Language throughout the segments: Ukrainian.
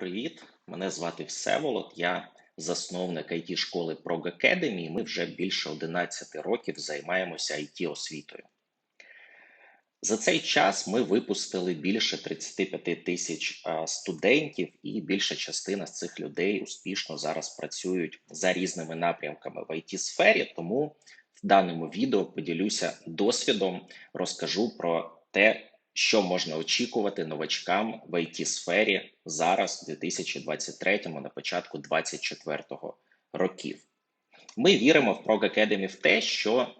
Привіт, мене звати Всеволод. Я засновник it школи Prog і Ми вже більше 11 років займаємося it освітою. За цей час ми випустили більше 35 тисяч студентів, і більша частина з цих людей успішно зараз працюють за різними напрямками в it сфері. Тому в даному відео поділюся досвідом, розкажу про те, що можна очікувати новачкам в it сфері зараз, у 2023-му, на початку 2024 років. Ми віримо в Prog Academy в те, що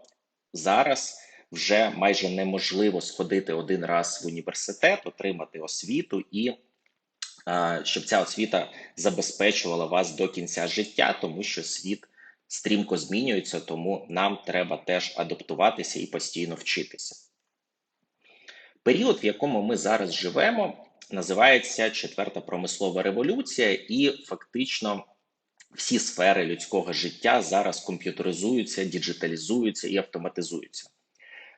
зараз вже майже неможливо сходити один раз в університет, отримати освіту і щоб ця освіта забезпечувала вас до кінця життя, тому що світ стрімко змінюється, тому нам треба теж адаптуватися і постійно вчитися. Період, в якому ми зараз живемо, називається четверта промислова революція, і фактично всі сфери людського життя зараз комп'ютеризуються, діджиталізуються і автоматизуються.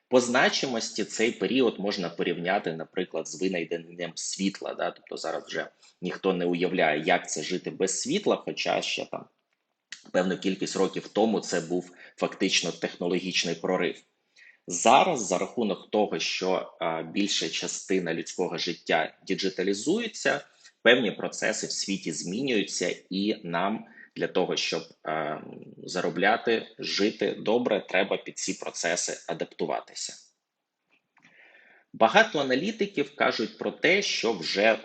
По значимості цей період можна порівняти, наприклад, з винайденням світла. Да? Тобто зараз вже ніхто не уявляє, як це жити без світла, хоча ще там певну кількість років тому це був фактично технологічний прорив. Зараз, за рахунок того, що більша частина людського життя діджиталізується, певні процеси в світі змінюються, і нам для того, щоб заробляти, жити добре, треба під ці процеси адаптуватися. Багато аналітиків кажуть про те, що вже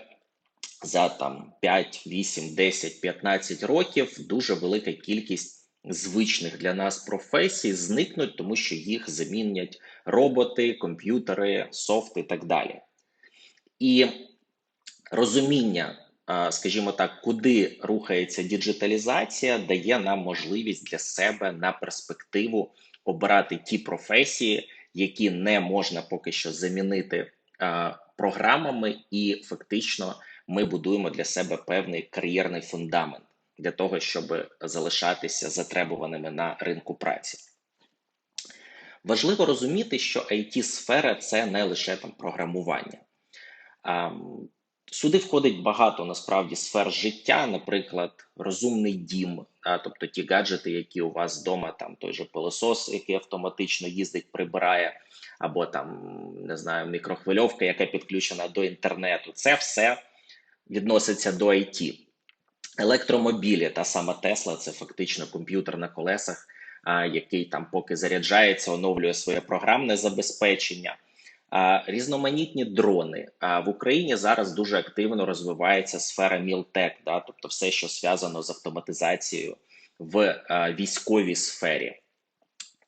за там 5, 8, 10, 15 років дуже велика кількість звичних для нас професій зникнуть, тому що їх замінять роботи, комп'ютери, софт і так далі. І розуміння, скажімо так, куди рухається діджиталізація, дає нам можливість для себе на перспективу обирати ті професії, які не можна поки що замінити програмами, і фактично ми будуємо для себе певний кар'єрний фундамент для того, щоб залишатися затребуваними на ринку праці. Важливо розуміти, що it сфера це не лише там програмування. Сюди входить багато насправді сфер життя, наприклад, розумний дім, а, тобто ті гаджети, які у вас вдома, там той же пилосос, який автоматично їздить, прибирає, або там не знаю, мікрохвильовка, яка підключена до інтернету. Це все відноситься до IT. Електромобілі, та сама Тесла, це фактично комп'ютер на колесах, а, який там поки заряджається, оновлює своє програмне забезпечення. А, Різноманітні дрони. А в Україні зараз дуже активно розвивається сфера Мілтек, да, тобто все, що зв'язано з автоматизацією в а, військовій сфері,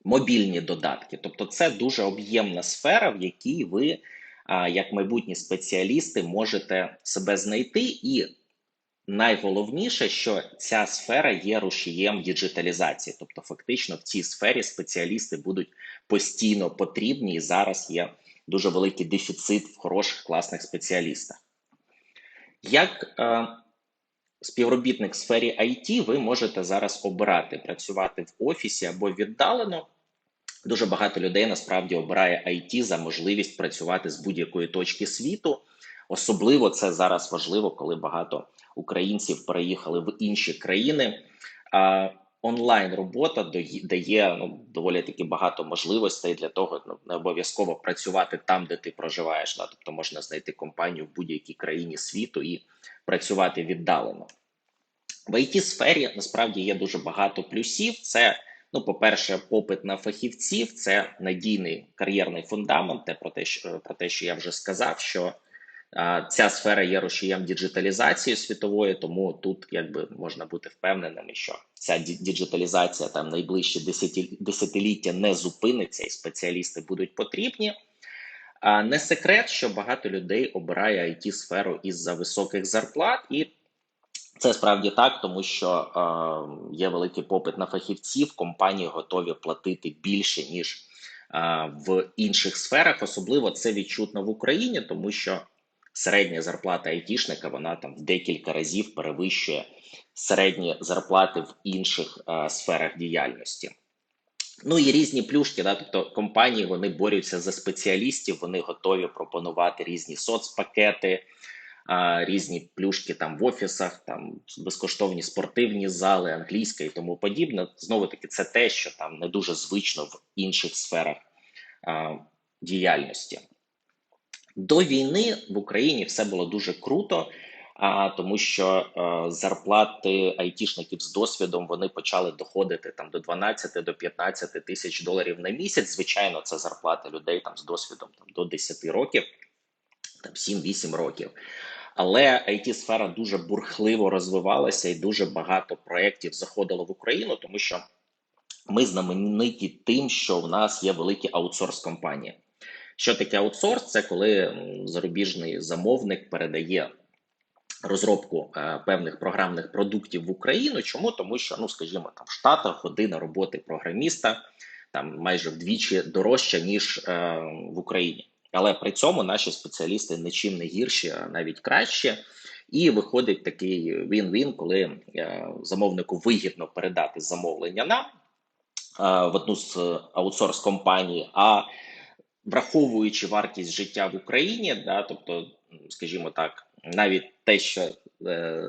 мобільні додатки. Тобто, це дуже об'ємна сфера, в якій ви, а, як майбутні спеціалісти, можете себе знайти і найголовніше, що ця сфера є рушієм діджиталізації, тобто, фактично, в цій сфері спеціалісти будуть постійно потрібні, і зараз є дуже великий дефіцит в хороших класних спеціалістах. Як е, співробітник в сфері IT, ви можете зараз обирати працювати в офісі або віддалено. Дуже багато людей насправді обирає IT за можливість працювати з будь-якої точки світу. Особливо це зараз важливо, коли багато українців переїхали в інші країни. Онлайн робота дає ну доволі таки багато можливостей для того, ну не обов'язково працювати там, де ти проживаєш. Да? Тобто можна знайти компанію в будь-якій країні світу і працювати віддалено. В it сфері насправді є дуже багато плюсів. Це Ну, по-перше, попит на фахівців це надійний кар'єрний фундамент. Те про те, що про те, що я вже сказав, що Ця сфера є рушієм діджиталізації світової, тому тут якби можна бути впевненими, що ця діджиталізація там найближчі десятиліття не зупиниться, і спеціалісти будуть потрібні. А не секрет, що багато людей обирає it сферу із-за високих зарплат, і це справді так, тому що е, є великий попит на фахівців. Компанії готові платити більше ніж в інших сферах. Особливо це відчутно в Україні, тому що середня зарплата айтішника вона там в декілька разів перевищує середні зарплати в інших а, сферах діяльності. Ну і різні плюшки, да, тобто компанії вони борються за спеціалістів, вони готові пропонувати різні соцпакети, а, різні плюшки там в офісах, там безкоштовні спортивні зали, англійська і тому подібне. Знову таки, це те, що там не дуже звично в інших сферах а, діяльності. До війни в Україні все було дуже круто, а тому що а, зарплати айтішників з досвідом вони почали доходити там до 12 до 15 тисяч доларів на місяць. Звичайно, це зарплати людей там з досвідом там до 10 років, там 7-8 років. Але it сфера дуже бурхливо розвивалася, і дуже багато проєктів заходило в Україну, тому що ми знамениті тим, що в нас є великі аутсорс компанії. Що таке аутсорс? Це коли зарубіжний замовник передає розробку е, певних програмних продуктів в Україну. Чому? Тому що, ну скажімо, там в Штатах година роботи програміста там майже вдвічі дорожча, ніж е, в Україні. Але при цьому наші спеціалісти нічим не гірші, а навіть краще. І виходить такий він-він, коли е, замовнику вигідно передати замовлення нам е, в одну з аутсорс компаній, а враховуючи вартість життя в Україні, да, тобто, скажімо так, навіть те, що е,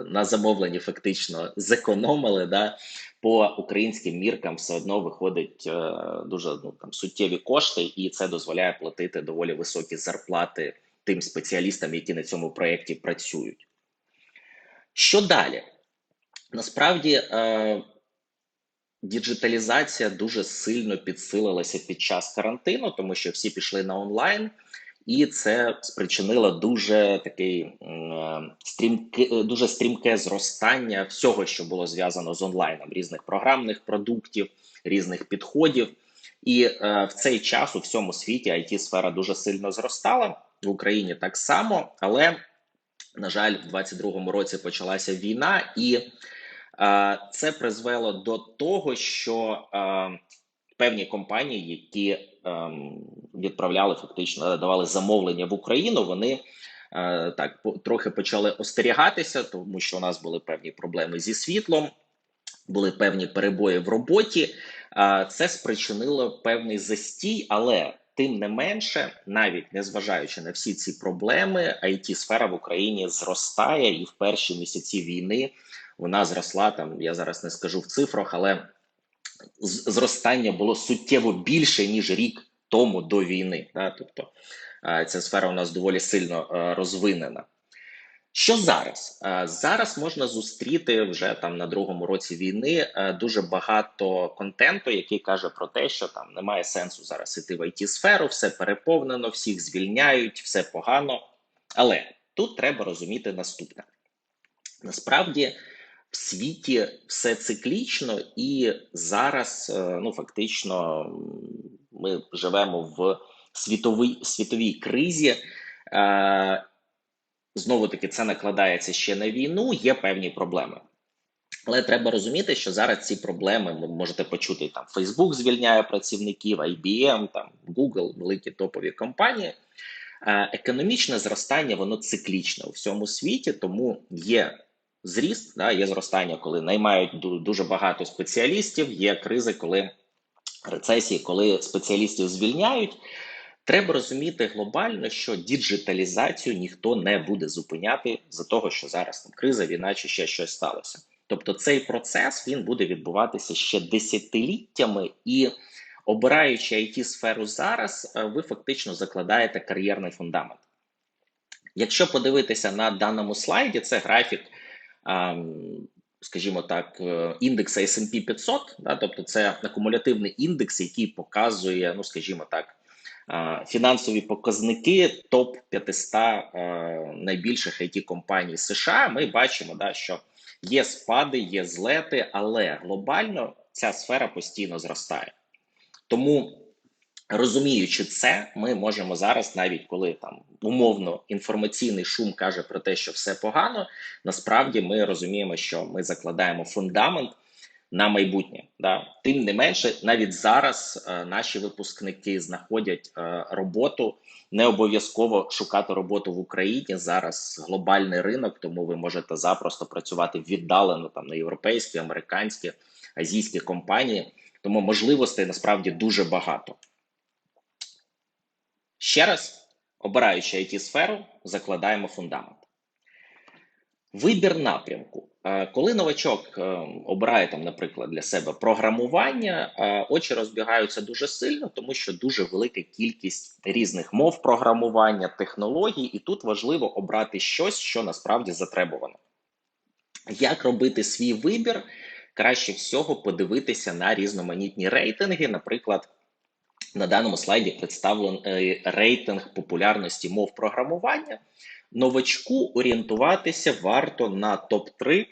на замовленні фактично зекономили, да, по українським міркам все одно виходить е, дуже ну там суттєві кошти, і це дозволяє платити доволі високі зарплати тим спеціалістам, які на цьому проєкті працюють. Що далі? Насправді е, діджиталізація дуже сильно підсилилася під час карантину, тому що всі пішли на онлайн і це спричинило дуже такий стрімке, дуже стрімке зростання всього, що було зв'язано з онлайном, різних програмних продуктів, різних підходів. І е, в цей час у всьому світі it сфера дуже сильно зростала в Україні так само, але на жаль, в 22-му році почалася війна, і це призвело до того, що певні компанії, які ем, відправляли фактично, давали замовлення в Україну, вони е, так трохи почали остерігатися, тому що у нас були певні проблеми зі світлом, були певні перебої в роботі. Це спричинило певний застій, але тим не менше, навіть незважаючи на всі ці проблеми, it сфера в Україні зростає, і в перші місяці війни вона зросла там. Я зараз не скажу в цифрах, але зростання було суттєво більше ніж рік тому до війни. Да? Тобто ця сфера у нас доволі сильно розвинена. Що зараз? Зараз можна зустріти вже там на другому році війни дуже багато контенту, який каже про те, що там немає сенсу зараз іти в it сферу все переповнено, всіх звільняють, все погано. Але тут треба розуміти наступне: насправді в світі все циклічно, і зараз е, ну фактично ми живемо в світовій світовій кризі. Е, Знову таки, це накладається ще на війну. Є певні проблеми. Але треба розуміти, що зараз ці проблеми ви можете почути там Facebook звільняє працівників, IBM, там Google, великі топові компанії. Е, економічне зростання воно циклічне у всьому світі, тому є зріст, да, є зростання, коли наймають дуже багато спеціалістів, є кризи, коли рецесії, коли спеціалістів звільняють. Треба розуміти глобально, що діджиталізацію ніхто не буде зупиняти за того, що зараз там криза, війна чи ще щось сталося. Тобто цей процес він буде відбуватися ще десятиліттями, і обираючи it сферу зараз, е, ви фактично закладаєте кар'єрний фундамент. Якщо подивитися на даному слайді, це графік скажімо так, е, індекса S&P 500, да, тобто це акумулятивний індекс, який показує, ну скажімо так, фінансові показники топ 500 е, найбільших it компаній США. Ми бачимо, да, що є спади, є злети, але глобально ця сфера постійно зростає. Тому Розуміючи це, ми можемо зараз, навіть коли там умовно інформаційний шум каже про те, що все погано. Насправді ми розуміємо, що ми закладаємо фундамент на майбутнє. Да? Тим не менше, навіть зараз е, наші випускники знаходять е, роботу. Не обов'язково шукати роботу в Україні зараз глобальний ринок, тому ви можете запросто працювати віддалено там на європейські, американські, азійські компанії. Тому можливостей насправді дуже багато. Ще раз, обираючи it сферу, закладаємо фундамент. Вибір напрямку. Е, Коли новачок е, обирає там, наприклад, для себе програмування, е, очі розбігаються дуже сильно, тому що дуже велика кількість різних мов програмування, технологій, і тут важливо обрати щось, що насправді затребувано. Як робити свій вибір? Краще всього подивитися на різноманітні рейтинги. Наприклад, на даному слайді представлений рейтинг популярності мов програмування. Новачку орієнтуватися варто на топ-3,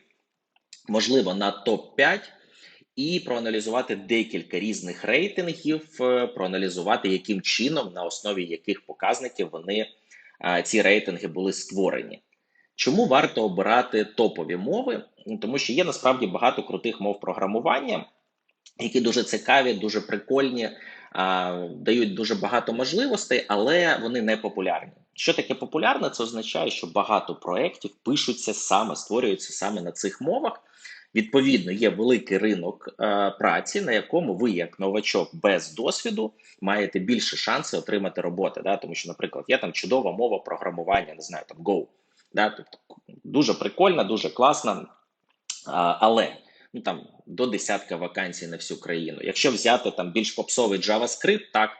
можливо, на топ-5, і проаналізувати декілька різних рейтингів, е, проаналізувати, яким чином, на основі яких показників вони ці рейтинги були створені. Чому варто обирати топові мови? Ну, Тому що є насправді багато крутих мов програмування, які дуже цікаві, дуже прикольні, дають дуже багато можливостей, але вони не популярні. Що таке популярне? Це означає, що багато проєктів пишуться саме, створюються саме на цих мовах. Відповідно, є великий ринок е, праці, на якому ви, як новачок без досвіду, маєте більше шанси отримати роботи. Да? Тому що, наприклад, є там чудова мова програмування, не знаю, там Go. Да? Тобто дуже прикольна, дуже класна, а, але ну там до десятка вакансій на всю країну. Якщо взяти там більш попсовий JavaScript, так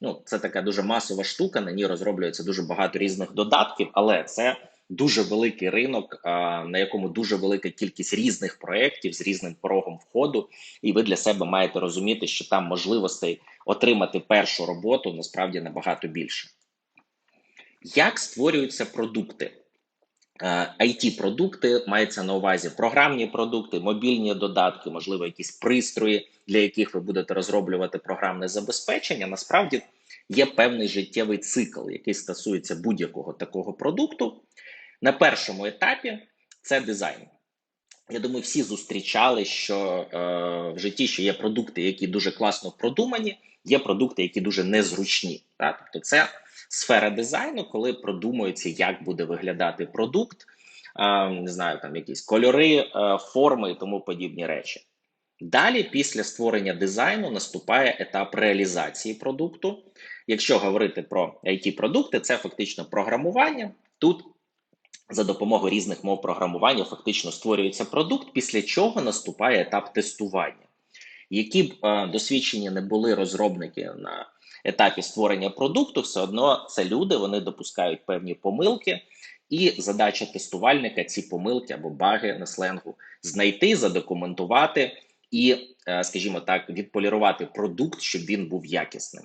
ну це така дуже масова штука. На ній розроблюється дуже багато різних додатків, але це дуже великий ринок, на якому дуже велика кількість різних проєктів з різним порогом входу, і ви для себе маєте розуміти, що там можливостей отримати першу роботу насправді набагато більше. Як створюються продукти? It е, продукти мається на увазі програмні продукти, мобільні додатки, можливо, якісь пристрої, для яких ви будете розроблювати програмне забезпечення. Насправді є певний життєвий цикл, який стосується будь-якого такого продукту. На першому етапі це дизайн. Я думаю, всі зустрічали, що е, в житті що є продукти, які дуже класно продумані, є продукти, які дуже незручні. Так? Тобто, це сфера дизайну, коли продумується, як буде виглядати продукт, не знаю, там якісь кольори, е, форми і тому подібні речі. Далі, після створення дизайну, наступає етап реалізації продукту. Якщо говорити про it продукти це фактично програмування. Тут за допомогою різних мов програмування фактично створюється продукт, після чого наступає етап тестування. Які б е, досвідчені не були розробники на етапі створення продукту, все одно це люди, вони допускають певні помилки, і задача тестувальника ці помилки або баги на сленгу знайти, задокументувати і, е, скажімо так, відполірувати продукт, щоб він був якісним.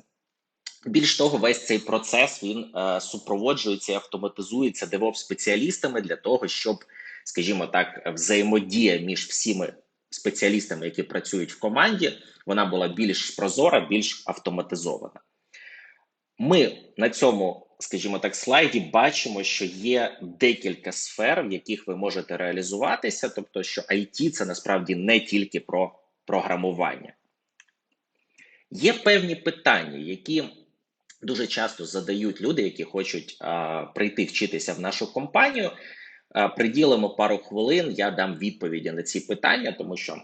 Більш того, весь цей процес він е, супроводжується автоматизується devops спеціалістами для того, щоб, скажімо так, взаємодія між всіми спеціалістами, які працюють в команді, вона була більш прозора, більш автоматизована. Ми на цьому, скажімо так, слайді бачимо, що є декілька сфер, в яких ви можете реалізуватися, тобто, що IT це насправді не тільки про програмування. Є певні питання, які дуже часто задають люди, які хочуть а, прийти вчитися в нашу компанію. А, приділимо пару хвилин, я дам відповіді на ці питання, тому що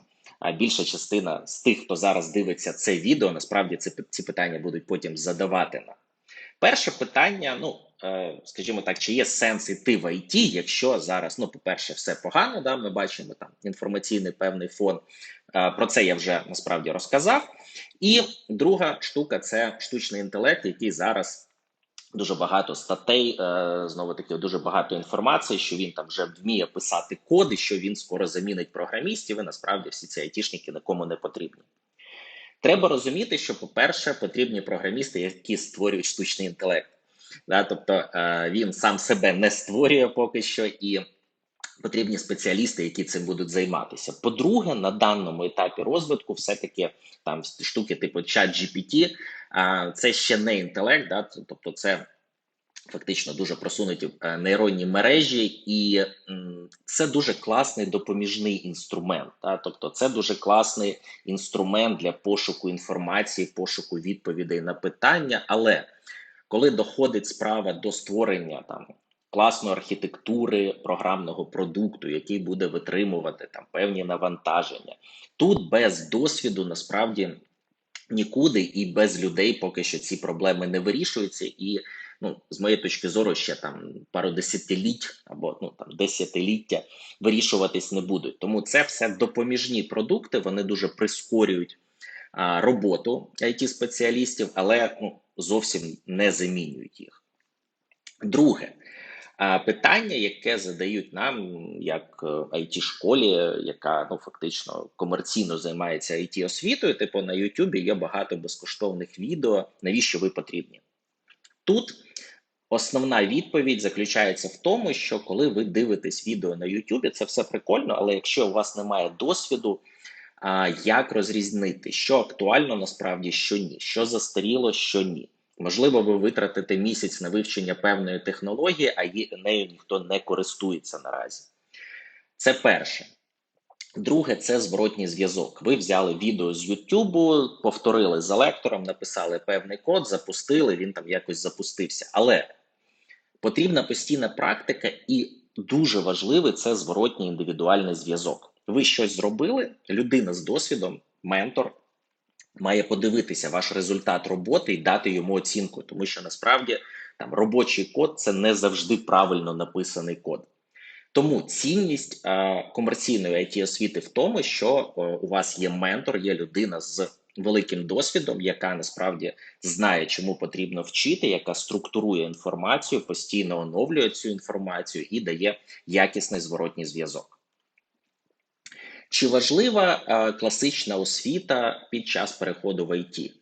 більша частина з тих, хто зараз дивиться це відео, насправді ці, ці питання будуть потім задавати нам. Перше питання: ну е, скажімо так, чи є сенс іти в ІТ, якщо зараз, ну, по-перше, все погано, да, ми бачимо там інформаційний певний фон. Е, про це я вже насправді розказав. І друга штука це штучний інтелект, який зараз. Дуже багато статей, е, знову таки, дуже багато інформації, що він там вже вміє писати коди, що він скоро замінить програмістів. І насправді всі ці айтішники нікому не потрібні. Треба розуміти, що, по-перше, потрібні програмісти, які створюють штучний інтелект. Да? Тобто е, він сам себе не створює поки що і. Потрібні спеціалісти, які цим будуть займатися. По-друге, на даному етапі розвитку, все-таки там штуки типу ChatGPT, це ще не інтелект, да? тобто це фактично дуже просунуті е, нейронні мережі, і це дуже класний допоміжний інструмент. Та? Тобто, це дуже класний інструмент для пошуку інформації, пошуку відповідей на питання. Але коли доходить справа до створення там класної архітектури програмного продукту, який буде витримувати там певні навантаження, тут без досвіду насправді нікуди і без людей поки що ці проблеми не вирішуються і ну з моєї точки зору, ще там пару десятиліть або ну там десятиліття вирішуватись не будуть. Тому це все допоміжні продукти. Вони дуже прискорюють а, роботу it спеціалістів, але ну, зовсім не замінюють їх. Друге. Питання, яке задають нам, як it е, школі, яка ну фактично комерційно займається it освітою, типу на Ютубі є багато безкоштовних відео. Навіщо ви потрібні? Тут основна відповідь заключається в тому, що коли ви дивитесь відео на Ютубі, це все прикольно, але якщо у вас немає досвіду, як розрізнити, що актуально насправді, що ні, що застаріло, що ні. Можливо, ви витратите місяць на вивчення певної технології, а нею ніхто не користується наразі. Це перше. Друге, це зворотній зв'язок. Ви взяли відео з Ютубу, повторили за лектором, написали певний код, запустили, він там якось запустився. Але потрібна постійна практика, і дуже важливий це зворотній індивідуальний зв'язок. Ви щось зробили, людина з досвідом, ментор має подивитися ваш результат роботи і дати йому оцінку, тому що насправді там робочий код це не завжди правильно написаний код. Тому цінність е, комерційної it освіти в тому, що е, у вас є ментор, є людина з великим досвідом, яка насправді знає, чому потрібно вчити, яка структурує інформацію, постійно оновлює цю інформацію і дає якісний зворотній зв'язок. Чи важлива е, класична освіта під час переходу в ІТ?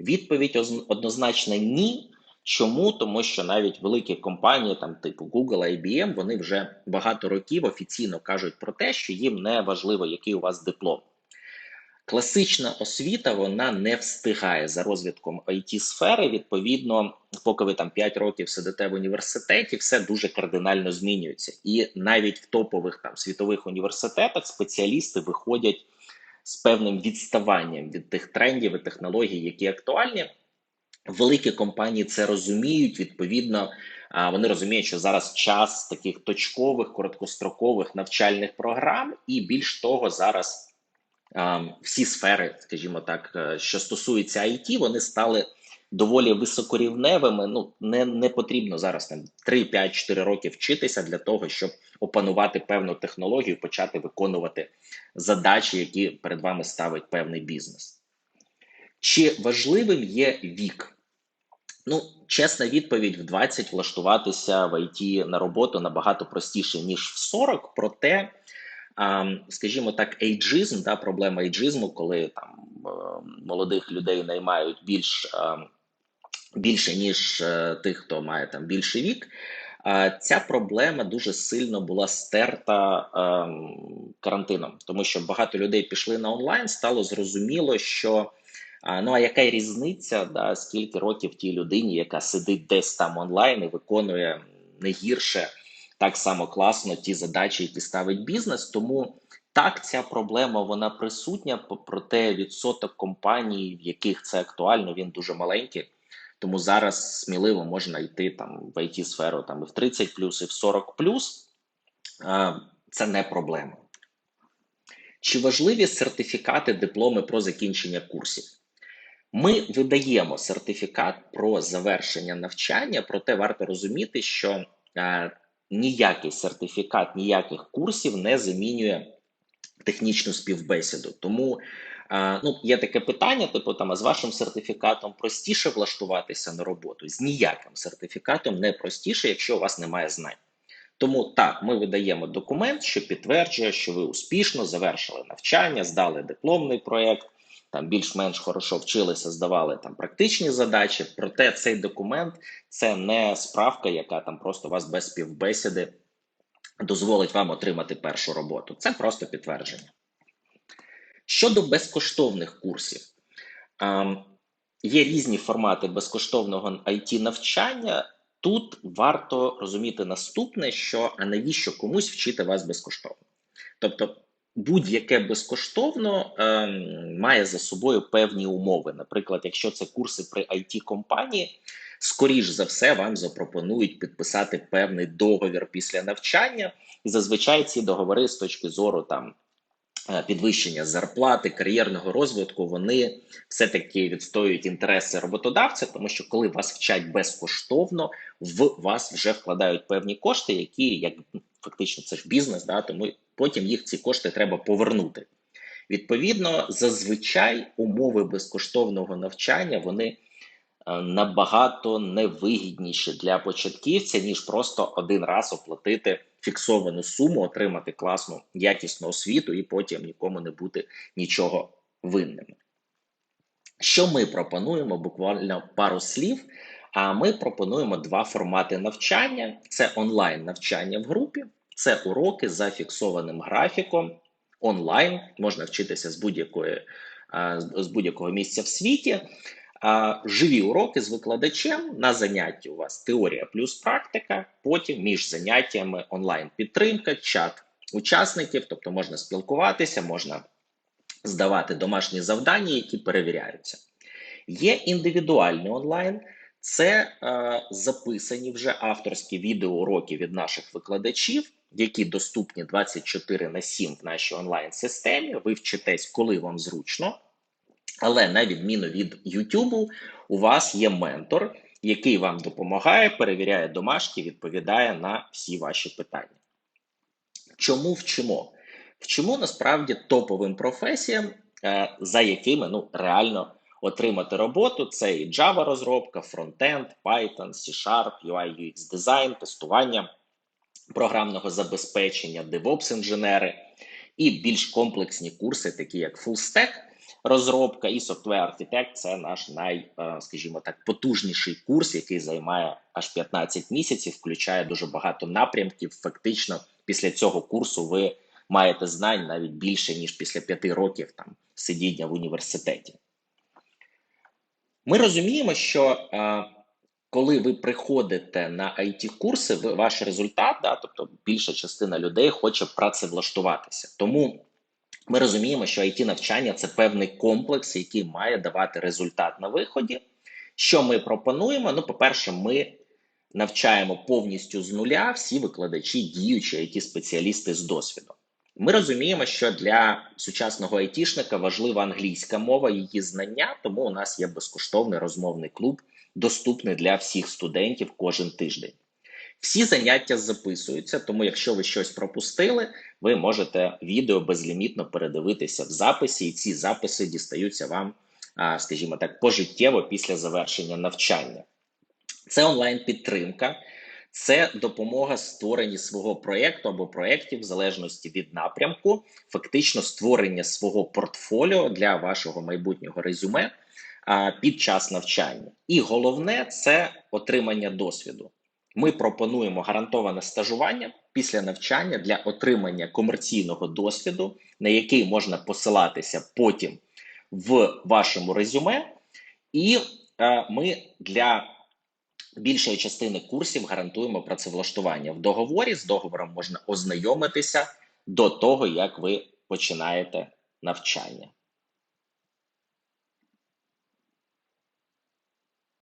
Відповідь однозначно ні. Чому? Тому що навіть великі компанії, там типу Google, IBM, вони вже багато років офіційно кажуть про те, що їм не важливо, який у вас диплом. Класична освіта вона не встигає за розвитком it сфери. Відповідно, поки ви там 5 років сидите в університеті, все дуже кардинально змінюється. І навіть в топових там світових університетах спеціалісти виходять з певним відставанням від тих трендів і технологій, які актуальні. Великі компанії це розуміють. Відповідно, вони розуміють, що зараз час таких точкових короткострокових навчальних програм, і більш того, зараз всі сфери, скажімо так, е, що стосуються IT, вони стали доволі високорівневими. Ну не не потрібно зараз там 3, 5, 4 роки вчитися для того, щоб опанувати певну технологію, почати виконувати задачі, які перед вами ставить певний бізнес. Чи важливим є вік? Ну, чесна відповідь: в 20 влаштуватися в ІТ на роботу набагато простіше ніж в 40, проте скажімо так, ейджизм, да, проблема ейджизму, коли там е, молодих людей наймають більш більше ніж е, тих, хто має там більший вік. Ця проблема дуже сильно була стерта ем, карантином, тому що багато людей пішли на онлайн. Стало зрозуміло, що ну а яка різниця, да, скільки років тій людині, яка сидить десь там онлайн і виконує не гірше так само класно ті задачі, які ставить бізнес. Тому так ця проблема вона присутня. проте відсоток компаній, в яких це актуально, він дуже маленький. Тому зараз сміливо можна йти там в it сферу там і в 30 плюс, і в 40 плюс. Це не проблема. Чи важливі сертифікати, дипломи про закінчення курсів? Ми видаємо сертифікат про завершення навчання, проте варто розуміти, що ніякий сертифікат, ніяких курсів не замінює технічну співбесіду. Тому ну, є таке питання: типу, там, а з вашим сертифікатом простіше влаштуватися на роботу, з ніяким сертифікатом не простіше, якщо у вас немає знань. Тому так, ми видаємо документ, що підтверджує, що ви успішно завершили навчання, здали дипломний проєкт, там більш-менш хорошо вчилися, здавали там практичні задачі. Проте цей документ це не справка, яка там просто вас без співбесіди дозволить вам отримати першу роботу. Це просто підтвердження. Щодо безкоштовних курсів, є різні формати безкоштовного it навчання. Тут варто розуміти наступне, що а навіщо комусь вчити вас безкоштовно? Тобто, будь-яке безкоштовно е, має за собою певні умови. Наприклад, якщо це курси при it компанії, скоріш за все вам запропонують підписати певний договір після навчання, і зазвичай ці договори з точки зору там е, підвищення зарплати, кар'єрного розвитку, вони все-таки відстоюють інтереси роботодавця, тому що коли вас вчать безкоштовно, в вас вже вкладають певні кошти, які як фактично це ж бізнес, да, тому потім їх ці кошти треба повернути. Відповідно, зазвичай умови безкоштовного навчання вони Е, набагато невигідніше для початківця, ніж просто один раз оплатити фіксовану суму, отримати класну якісну освіту і потім нікому не бути нічого винним. Що ми пропонуємо? Буквально пару слів. А ми пропонуємо два формати навчання: це онлайн навчання в групі, це уроки за фіксованим графіком. Онлайн можна вчитися з будь-якої з будь-якого місця в світі живі уроки з викладачем на занятті. У вас теорія плюс практика. Потім між заняттями онлайн-підтримка, чат учасників, тобто можна спілкуватися, можна здавати домашні завдання, які перевіряються. Є індивідуальний онлайн. Це е, записані вже авторські відеоуроки від наших викладачів, які доступні 24 на 7 в нашій онлайн-системі. Ви вчитесь, коли вам зручно. Але на відміну від YouTube, у вас є ментор, який вам допомагає, перевіряє домашки, відповідає на всі ваші питання. Чому вчимо? Вчимо насправді топовим професіям, е, за якими ну, реально отримати роботу. Це і Java розробка, фронтенд, Python, C-Sharp, UI, UX дизайн, тестування програмного забезпечення, DevOps інженери і більш комплексні курси, такі як FullStack, розробка і Software Architect – це наш най, е, скажімо так, потужніший курс, який займає аж 15 місяців, включає дуже багато напрямків. Фактично, після цього курсу ви маєте знань навіть більше ніж після 5 років там сидіння в університеті. Ми розуміємо, що е, коли ви приходите на it курси ваш результат, да, тобто більша частина людей хоче працевлаштуватися. Тому ми розуміємо, що it навчання це певний комплекс, який має давати результат на виході. Що ми пропонуємо? Ну, по-перше, ми навчаємо повністю з нуля всі викладачі, діючі it спеціалісти з досвідом. Ми розуміємо, що для сучасного айтішника важлива англійська мова, її знання, тому у нас є безкоштовний розмовний клуб, доступний для всіх студентів кожен тиждень. Всі заняття записуються, тому якщо ви щось пропустили, ви можете відео безлімітно передивитися в записі, і ці записи дістаються вам, скажімо так, пожиттєво після завершення навчання. Це онлайн-підтримка, це допомога створенні свого проєкту або проєктів в залежності від напрямку, фактично створення свого портфоліо для вашого майбутнього резюме під час навчання. І головне це отримання досвіду. Ми пропонуємо гарантоване стажування після навчання для отримання комерційного досвіду, на який можна посилатися потім в вашому резюме, і е, ми для більшої частини курсів гарантуємо працевлаштування в договорі. З договором можна ознайомитися до того, як ви починаєте навчання.